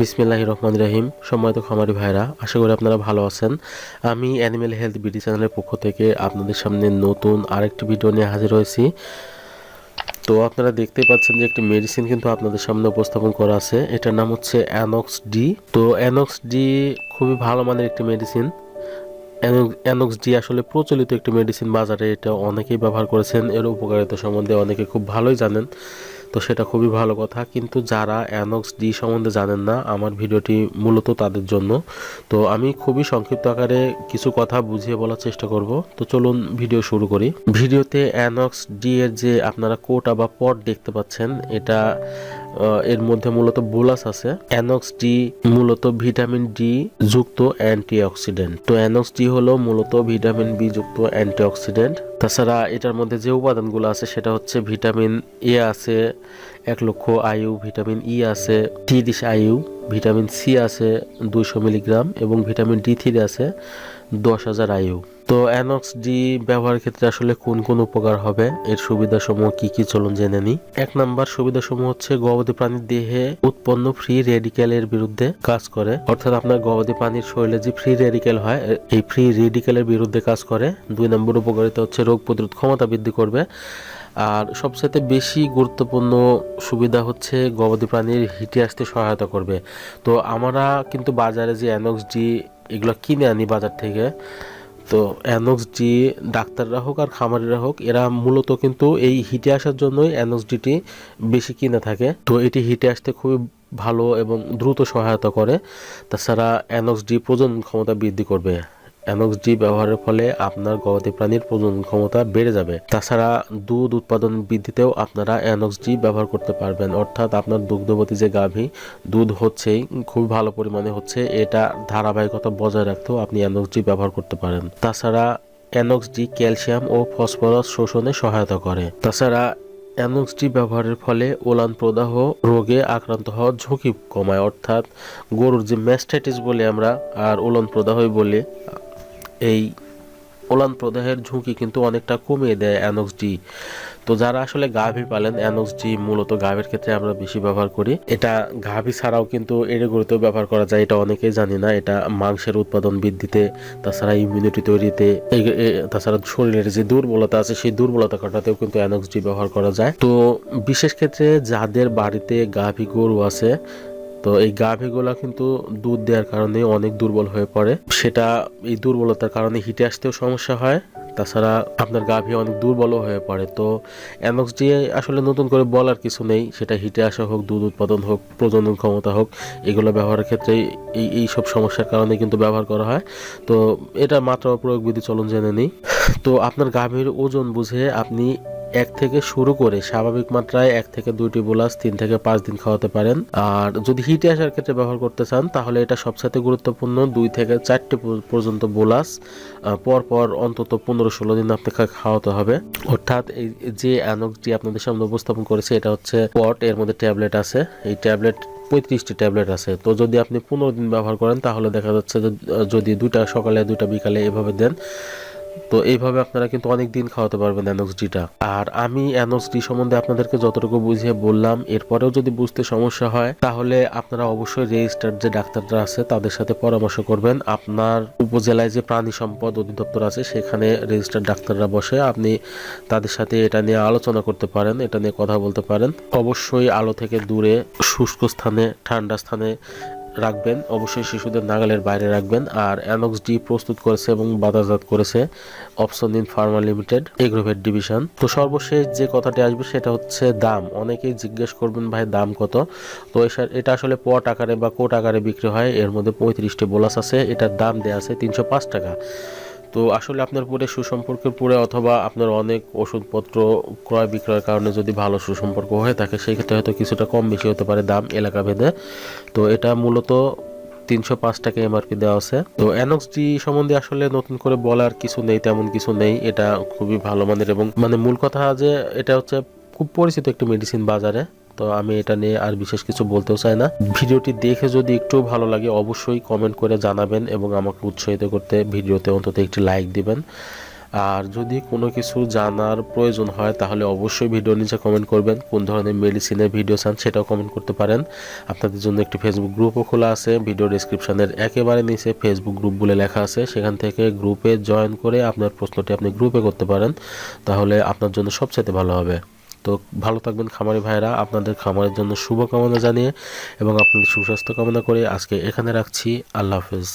বিসমিল্লাহ রহমান রহিম। সম্মানিত খামারি ভাইরা, আশা করি আপনারা ভালো আছেন। আমি অ্যানিমেল হেলথ বিডি চ্যানেলের পক্ষ থেকে আপনাদের সামনে নতুন আরেকটি ভিডিও নিয়ে হাজির হয়েছি। তো আপনারা দেখতেই পাচ্ছেন যে একটি মেডিসিন কিন্তু আপনাদের সামনে উপস্থাপন করা আছে। এটার নাম হচ্ছে অ্যানক্স ডি তো অ্যানক্স ডি খুবই ভালো মানের একটি মেডিসিন অ্যানক্স ডি আসলে প্রচলিত একটি মেডিসিন বাজারে এটা অনেকেই ব্যবহার করেছেন। এর উপকারিতা সম্বন্ধে অনেকে খুব ভালোই জানেন। তো সেটা খুবই ভালো কথা। কিন্তু যারা অ্যানক্স ডি সম্বন্ধে জানেন না, আমার ভিডিওটি মূলত তাদের জন্য। তো আমি খুবই সংক্ষিপ্ত আকারে কিছু কথা বুঝিয়ে বলার চেষ্টা করব। তো চলুন ভিডিও শুরু করি। ভিডিওতে অ্যানক্স ডি এর যে আপনারা কোটা বা পট দেখতে পাচ্ছেন, এটা এর মধ্যে মূলত বোলাস আছে। অ্যানক্স ডি মূলত ভিটামিন ডি যুক্ত অ্যান্টিঅক্সিডেন্ট। তো অ্যানক্স ডি হলো মূলত ভিটামিন বি যুক্ত অ্যান্টিঅক্সিডেন্ট। তাছাড়া এটার মধ্যে যে উপাদানগুলো আছে, সেটা হচ্ছে ভিটামিন এ আছে, এক লক্ষ আয়ু ভিটামিন ই আছে তিরিশ আয়ু ভিটামিন সি আছে, দুইশো মিলিগ্রাম এবং ভিটামিন ডি থ্রি আছে, দশ হাজার আয়ু তো অ্যানক্স ডি ব্যবহারের ক্ষেত্রে আসলে কোন কোন উপকার হবে? এর সুবিধাসমূহ কি কি চলুন জেনে নিই। এক নাম্বার সুবিধাসমূহ হচ্ছে গবাদি প্রাণীর দেহে উৎপন্ন ফ্রি রেডিক্যালের বিরুদ্ধে কাজ করে। অর্থাৎ আপনার গবাদি প্রাণীর শরীরে যে ফ্রি রেডিক্যাল হয়, এই ফ্রি রেডিক্যালের বিরুদ্ধে কাজ করে। দুই নম্বর উপকারিতা হচ্ছে রোগ প্রতিরোধ ক্ষমতা বৃদ্ধি করবে। আর সবচেয়ে বেশি গুরুত্বপূর্ণ সুবিধা হচ্ছে গবাদি প্রাণীর হিটে আসতে সহায়তা করবে। তো আমরা কিন্তু বাজারে যে অ্যানক্স ডি এগুলো কিনে আনি বাজার থেকে তো অ্যানক্স ডি ডাক্তাররা হোক আর খামারিরা হোক, এরা মূলত কিন্তু এই হিটে আসার জন্যই অ্যানোক্স ডিটি বেশি কিনে থাকে। তো এটি হিটে আসতে খুবই ভালো এবং দ্রুত সহায়তা করে। তাছাড়া অ্যানক্স ডি প্রজনন ক্ষমতা বৃদ্ধি করবে। অ্যানক্স ডি ব্যবহারের ফলে আপনার গবাদি প্রাণীর প্রজনন ক্ষমতা বেড়ে যাবে। তাছাড়া দুধ উৎপাদন বৃদ্ধিতেও আপনারা অ্যানক্স ডি ব্যবহার করতে পারবেন। অর্থাৎ আপনার দুগ্ধবতী যে গাভী, দুধ হচ্ছেই খুব ভালো পরিমাণে হচ্ছে, এটা ধারাবাহিকতা বজায় রাখতেও আপনি অ্যানক্স ডি ব্যবহার করতে পারেন। তাছাড়া অ্যানক্স ডি ক্যালসিয়াম ও ফসফরাস শোষণে সহায়তা করে। তাছাড়া অ্যানক্স ডি ব্যবহারের ফলে ওলান প্রদাহ রোগে আক্রান্ত হওয়ার ঝুঁকি কমায়। অর্থাৎ গরুর যে ম্যাস্টাইটিস বলি আমরা, আর ওলান প্রদাহই বলি এই ওলান প্রদাহের ঝুঁকি কিন্তু অনেকটা কমিয়ে দেয় অ্যানক্স ডি তো যারা আসলে গাভী পালেন অ্যানক্স ডি মূলত গাভীর ক্ষেত্রে আমরা বেশি ব্যবহার করি। এটা গাভী ছাড়াও কিন্তু এড়ে গরুতেও ব্যবহার করা যায়, এটা অনেকেই জানি না। এটা মাংসের উৎপাদন বৃদ্ধিতে, তাছাড়া ইমিউনিটি তৈরিতে তাছাড়া শরীরের যে দুর্বলতা আছে, সেই দুর্বলতা কাটাতেও কিন্তু অ্যানক্স ডি ব্যবহার করা যায়। তো বিশেষ ক্ষেত্রে যাদের বাড়িতে গাভী গরু আছে তো এই গাভীগুলা কিন্তু দুধ দেওয়ার কারণে অনেক দুর্বল হয়ে পড়ে। সেটা এই দুর্বলতার কারণে হিটে আসতেও সমস্যা হয়। তাছাড়া আপনার গাভী অনেক দুর্বলও হয়ে পড়ে। তো অ্যানক্স দিয়ে আসলে নতুন করে বলার কিছু নেই। সেটা হিটে আসা হোক, দুধ উৎপাদন হোক, প্রজনন ক্ষমতা হোক, এগুলো ব্যবহারের ক্ষেত্রে এই এই সব সমস্যার কারণে কিন্তু ব্যবহার করা হয়। তো এটা মাত্রা প্রয়োগ বিধি চলন জেনে নিই। তো আপনার গাভীর ওজন বুঝে আপনি এক থেকে শুরু করে স্বাভাবিক মাত্রায় এক থেকে দুইটি বোলাস তিন থেকে পাঁচ দিন খাওয়াতে পারেন। আর যদি হিটে আসার ক্ষেত্রে ব্যবহার করতে চান তাহলে এটা সবসাথে গুরুত্বপূর্ণ দুই থেকে চারটি পর্যন্ত বোলাস আহ, পর পর অন্তত পনেরো ষোলো দিন আপনাকে খাওয়াতে হবে। অর্থাৎ এই যে অ্যানক্সটি আপনাদের সামনে উপস্থাপন করেছে এটা হচ্ছে পট এর মধ্যে ট্যাবলেট আছে। এই ট্যাবলেট পঁয়ত্রিশটি ট্যাবলেট আছে। তো যদি আপনি পনেরো দিন ব্যবহার করেন তাহলে দেখা যাচ্ছে যদি দুইটা সকালে দুটা বিকালে এভাবে দেন তো এইভাবে আপনারা কিন্তু অনেক দিন খাওয়াতে পারবেন অ্যানক্সডিটা আর আমি অ্যানক্সডি সম্বন্ধে আপনাদেরকে যতটুকু বুঝিয়ে বললাম, এরপরেও যদি বুঝতে সমস্যা হয়, তাহলে আপনারা অবশ্যই রেজিস্টার্ড যে ডাক্তাররা আছে, তাদের সাথে পরামর্শ করবেন। আপনার উপজেলায় যে প্রাণী সম্পদ অধিদপ্তর আছে, সেখানে রেজিস্টার্ড ডাক্তাররা বসে আপনি তাদের সাথে এটা নিয়ে আলোচনা করতে পারেন, এটা নিয়ে কথা বলতে পারেন। অবশ্যই আলো থেকে দূরে, শুষ্ক স্থানে, ঠান্ডা স্থানে রাখবেন, অবশ্যই শিশুদের নাগালের বাইরে রাখবেন। আর অ্যানক্স ডি প্রস্তুত করেছে এবং বাজারজাত করেছে Opsonin pharma limited agrovet division. তো সর্বশেষ যে কথাটি আসবে সেটা হচ্ছে দাম। অনেকেই জিজ্ঞেস করবেন, ভাই, দাম কত? তো এটা আসলে পট আকারে বা কোট আকারে বিক্রি হয়। এর মধ্যে পঁয়ত্রিশটি বোলাস আছে। এটার দাম দেওয়া আছে তিনশো পাঁচ টাকা। তো আসলে আপনার পুরে সুসম্পর্কের পুরে অথবা আপনার অনেক ওষুধপত্র ক্রয় বিক্রয়ের কারণে যদি ভালো সুসম্পর্ক হয়ে থাকে সেই ক্ষেত্রে হয়তো কিছুটা কম বেশি হতে পারে দাম এলাকা ভেদে তো এটা মূলত তিনশো পাঁচ টাকা এমআরপি দেওয়া আছে। তো অ্যানক্স ডি সম্বন্ধে আসলে নতুন করে বলার কিছু নেই, তেমন কিছু নেই। এটা খুবই ভালো মানের এবং মানে মূল কথা যে এটা হচ্ছে খুব পরিচিত একটি মেডিসিন বাজারে। তো আমি এটা নিয়ে আর বিশেষ কিছু বলতেও চাই না। ভিডিওটি দেখে যদি একটু ভালো লাগে, অবশ্যই কমেন্ট করে জানাবেন এবং আমাকে উৎসাহিত করতে ভিডিওতে অন্তত একটি লাইক দিবেন। আর যদি কোনো কিছু জানার প্রয়োজন হয়, তাহলে অবশ্যই ভিডিও নিচে কমেন্ট করবেন। কোন ধরনের মেডিসিনের ভিডিও চান সেটাও কমেন্ট করতে পারেন। আপনাদের জন্য একটি ফেসবুক গ্রুপও খোলা আছে। ভিডিও ডিসক্রিপশনের একেবারে নিচে ফেসবুক গ্রুপ বলে লেখা আছে। সেখান থেকে গ্রুপে জয়েন করে আপনার প্রশ্নটি আপনি গ্রুপে করতে পারেন। তাহলে আপনার জন্য সবচেয়ে ভালো হবে। তো ভালো থাকবেন খামারি ভাইরা আপনাদের খামারের জন্য শুভকামনা জানিয়ে এবং আপনাদের সুস্বাস্থ্য কামনা করে আজকে এখানে রাখছি। আল্লাহ হাফেজ।